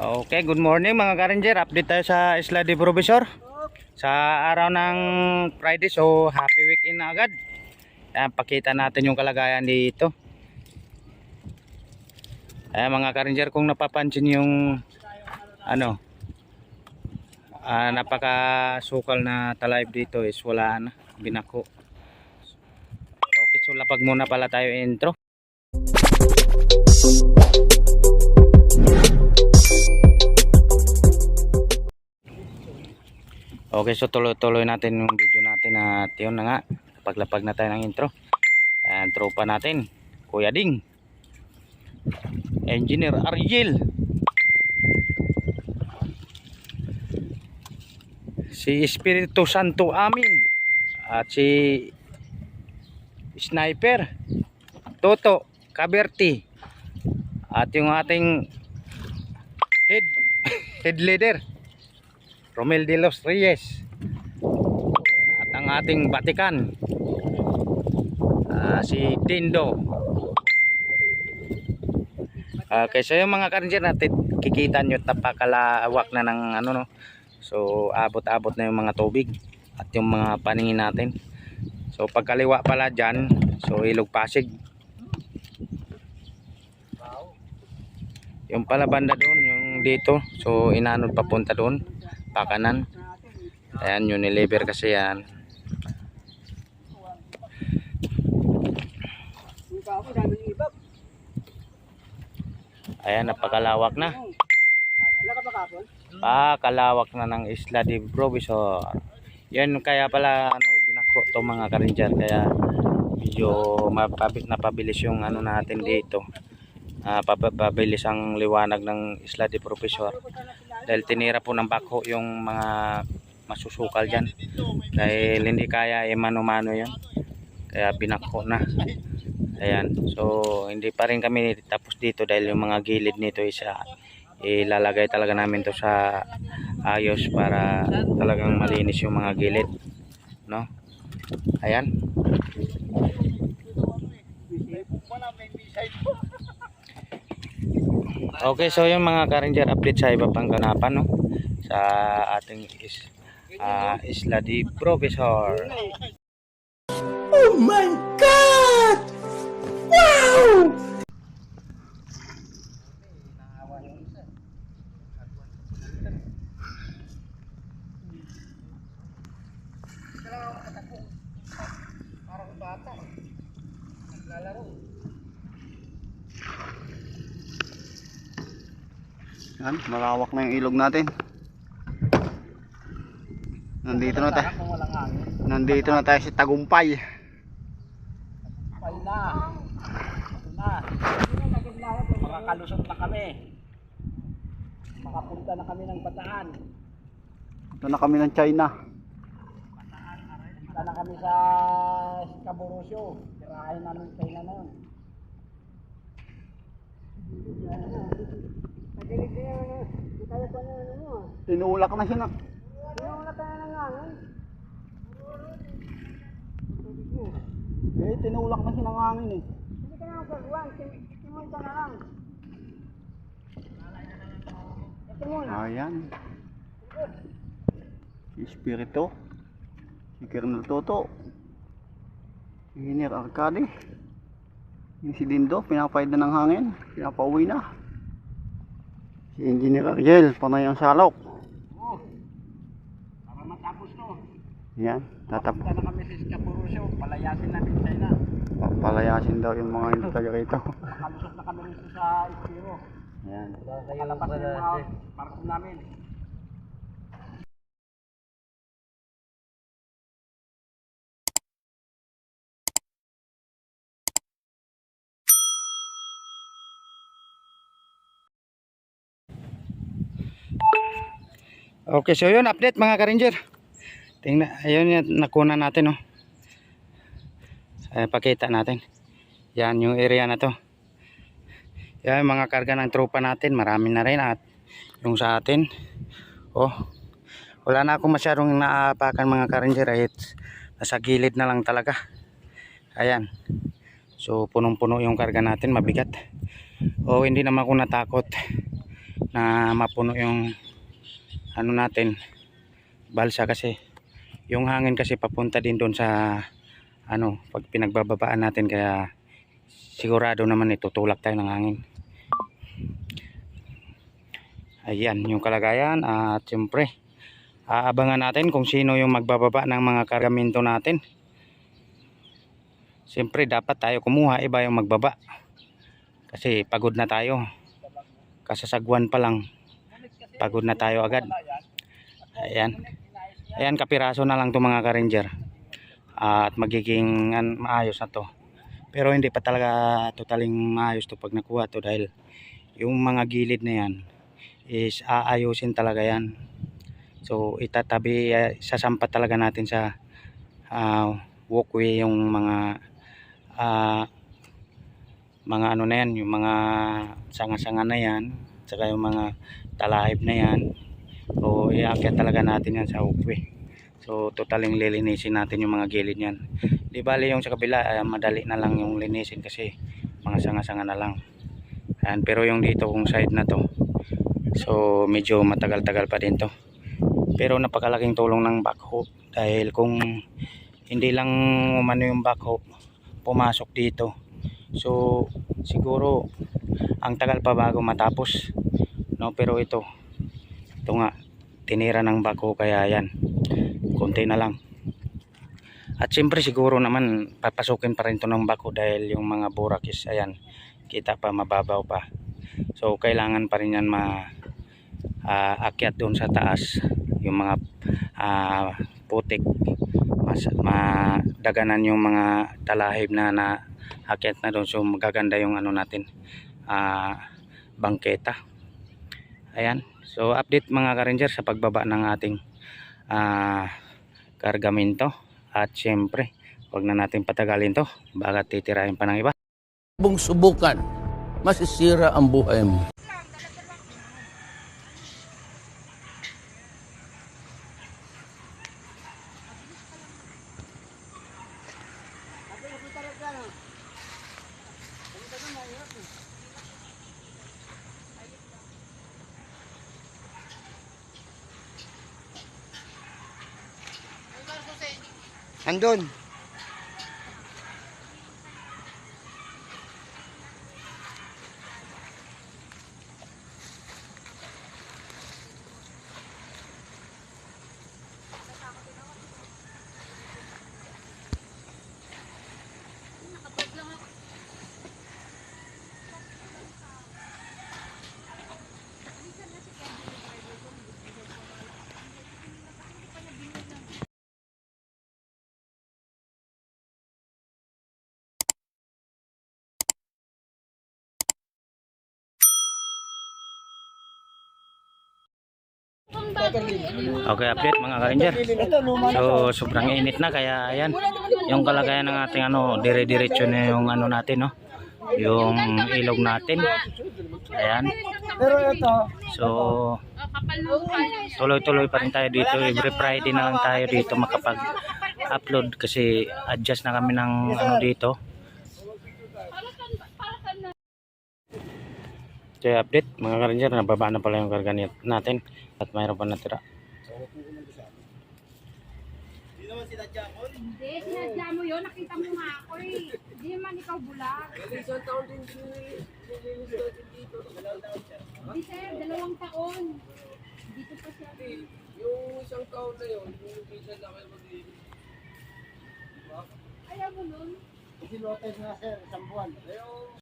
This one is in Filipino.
Okay, good morning mga ka-ranger. Update tayo sa Isla de Provisor. Sa araw ng Friday, so happy weekend agad. Ayan, pakita natin yung kalagayan dito. Ayan mga ka-ranger, kung napapansin yung ano, ah, napaka-sukal na talayb dito is wala na, binako. Okay, so lapag muna pala tayo intro. Okay, so tuloy-tuloy natin yung video natin at yun na nga, paglapag na tayo ng intro. Ayan, tropa natin, Kuya Ding. Engineer Ariel. Si Espiritu Santo Amin. At si Sniper. Toto Caberti. At yung ating head head leader. Romel de los Reyes. At ang ating Batikan ah, si Dindo okay so yung mga karnier natin kikita nyo tapakalawak na ng ano no? So abot-abot na yung mga tubig at yung mga paningin natin. So pagkaliwa pala dyan so ilog pasig. Yung pala banda doon yung dito so inanod papunta doon pakanan. Ayan yung niliver kasi yan. Ayan napakalawak na. Pakalawak na ng isla de Provisor. Yan kaya pala ano binako to mga karinjar kaya medyo mapabi, napabilis yung ano natin dito. Ah, papabilis ang liwanag ng isla de Provisor dahil tinira po ng bako yung mga masusukal dyan. Dahil hindi kaya eh mano-mano yun. Kaya binako na. Ayan. So hindi pa rin kami tapos dito dahil yung mga gilid nito isa ilalagay talaga namin to sa ayos para talagang malinis yung mga gilid. No? Ayan. Okay, so yung mga ka-ranger update sa iba pang kanapan no sa ating is ah, Isla de Provisor. Oh my Yan, malawak na yung ilog natin. Nandito na tayo. Nandito na tayo sa Tagumpay. Pay na. Ito na. Makakalusot na kami. Makapunta na kami ng Bataan. Ito na kami ng China. Punta na kami sa Caborosio. Tirahin namin China na yun. Tinulak na siya na. Eh, tinulak na siya ng hangin eh. Ayan. Si Espiritu. Si Colonel Toto. Si Engineer Arcade. Yung si Dindo, pinapahid na ng hangin. Pinapauwi na. Engineer Ariel, panay ang salok. Para matapos no. Yan, tatap. Punta na kami sa Caborosio. Palayasin namin China. Palayasin daw yung mga hindi taga rito. Makalusot na kami rin sa Espiro. Ayan. Kalabas yung mga parko namin. Okay, so yun, update mga ka-ranger. Tingnan, ayun yung nakuna natin, oh. Ay, pakita natin. Yan yung area na to. Yan mga karga ng tropa natin, marami na rin at yung sa atin. Oh. Wala na akong masyadong naapakan mga ka-ranger kahit nasa gilid na lang talaga. Ayan. So punong-puno yung karga natin, mabigat. Oh, hindi naman ako natakot. na mapuno yung ano natin balsa kasi. Yung hangin kasi papunta din doon sa ano pag pinagbababaan natin kaya sigurado naman itutulak tayo ng hangin. Ayan yung kalagayan at siyempre aabangan natin kung sino yung magbababa ng mga kargamento natin. Siyempre dapat tayo kumuha iba yung magbaba. Kasi pagod na tayo. Kasasagwan pa lang. Pagod na tayo agad ayan. Ayan kapiraso na lang to mga ka-ranger. At magiging an, maayos na to. Pero hindi pa talaga totaling maayos to pag nakuha to dahil yung mga gilid na yan is aayusin talaga yan. So itatabi uh, sasampat talaga natin sa ah, walkway yung mga ah, mga ano na yan yung mga sanga-sanga na yan saka yung mga talahib na yan so iakyat talaga natin yan sa walkway so totaling lilinisin natin yung mga gilid yan di bali yung sa kabila ah, madali na lang yung linisin kasi mga sanga-sanga na lang. Ayan, pero yung dito kung side na to so medyo matagal-tagal pa din to. Pero napakalaking tulong ng backhoe dahil kung hindi lang umano yung backhoe pumasok dito. So siguro ang tagal pa bago matapos no? Pero ito ito nga tinira ng backhoe kaya yan. Konti na lang. At siyempre siguro naman papasukin pa rin to ng backhoe dahil yung mga burakis ayan kita pa mababaw pa. So kailangan pa rin yan ma ah, akyat doon sa taas. Yung mga ah, putik. Mas madaganan yung mga talahib na na akyat na doon. So magaganda yung ano natin ah, bangketa. Ayan so update mga ka-ranger sa pagbaba ng ating ah, kargamento. At syempre wag na natin patagalin to. Baka titirahin pa ng iba. Bung subukan, masisira ang buhay mo. Andun. Okay, update mga ka-ranger. So, sobrang init na kaya ayan. Yung kalagayan ng ating ano, dire-diretso na yung ano natin, no. Yung ilog natin. Ayan. So, tuloy-tuloy pa rin tayo dito. Every Friday na lang tayo dito makapag-upload kasi adjust na kami ng ano dito. So, update mga ka-ranger, nababa na pala yung karga natin at mayroon pa natira. Hindi, sinadya mo yun. Nakita mo nga ako eh. Hindi naman ikaw bulag. Hindi sir, dalawang taon. Dito pa siya. Yung isang taon na yun, yung visa na kayo mag Ayaw mo nun. Silotes na sir, isang buwan. Yung